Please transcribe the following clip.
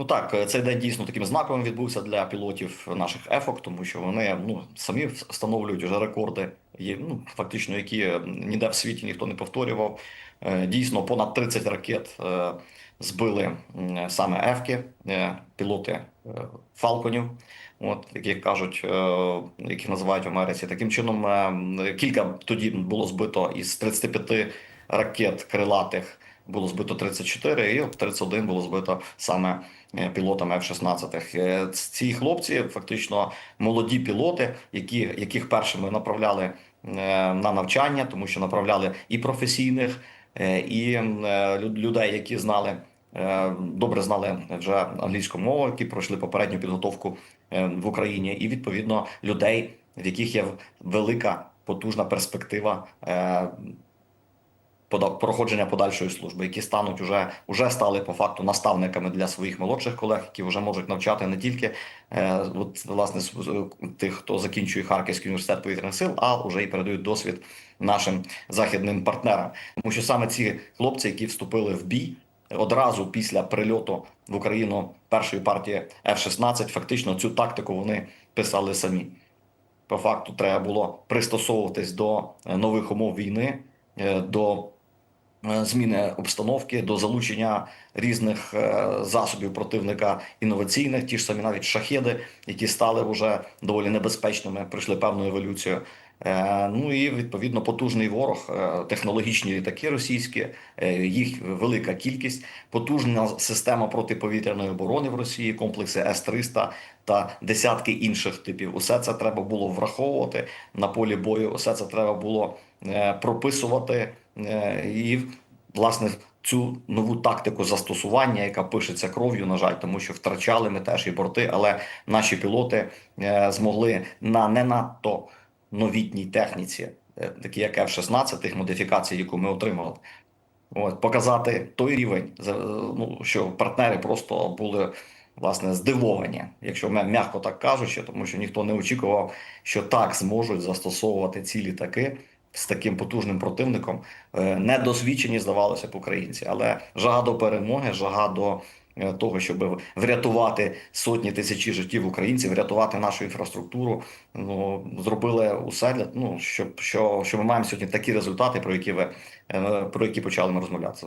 Ну так, е, цей день дійсно таким знаковим відбувся для пілотів наших ефок, тому що вони ну самі встановлюють вже рекорди, ну фактично, які е, ніде в світі ніхто не повторював. Е, Дійсно, понад 30 ракет збили саме ефки, пілоти фалконів, от яких кажуть, яких називають в Америці. Таким чином, кілька тоді було збито із 35 ракет крилатих. Було збито 34, і 31 було збито саме е, пілотами F-16. Е, Ці хлопці фактично молоді пілоти, які, яких першими направляли е, на навчання, тому що направляли і професійних, і людей, які знали. Добре знали вже англійську мову, які пройшли попередню підготовку в Україні, і відповідно людей, в яких є велика потужна перспектива проходження подальшої служби, які стануть уже, уже стали по факту наставниками для своїх молодших колег, які вже можуть навчати не тільки е, от, власне тих, хто закінчує Харківський університет повітряних сил, а вже і передають досвід нашим західним партнерам. Тому що саме ці хлопці, які вступили в бій. Одразу після прильоту в Україну першої партії F-16, фактично цю тактику вони писали самі. По факту треба було пристосовуватись до е, нових умов війни, е, до зміни обстановки, до залучення різних е, засобів противника інноваційних, ті ж самі навіть шахеди, які стали вже доволі небезпечними, пройшли певну еволюцію. Е, Ну і відповідно потужний ворог, е, технологічні літаки російські, е, їх велика кількість, потужна система протиповітряної оборони в Росії, комплекси С-300 та десятки інших типів. Усе це треба було враховувати на полі бою. Усе це треба було е, прописувати е, і власне. Цю нову тактику застосування, яка пишеться кров'ю, на жаль, тому що втрачали ми теж і борти, але наші пілоти е, змогли на не надто новітній техніці, е, такі як F-16, тих модифікацій, яку ми отримали, от, показати той рівень, ну, що партнери просто були власне здивовані, якщо м'яко так кажучи, тому що ніхто не очікував, що так зможуть застосовувати ці літаки з таким потужним противником. Е, Недосвідчені, здавалося б, українці, але жага до перемоги, жага до е, того, щоб врятувати сотні тисячі життів українців, врятувати нашу інфраструктуру. Ну зробили усе для ну, щоб що, що ми маємо сьогодні такі результати, про які ви е, про які почали ми розмовляти.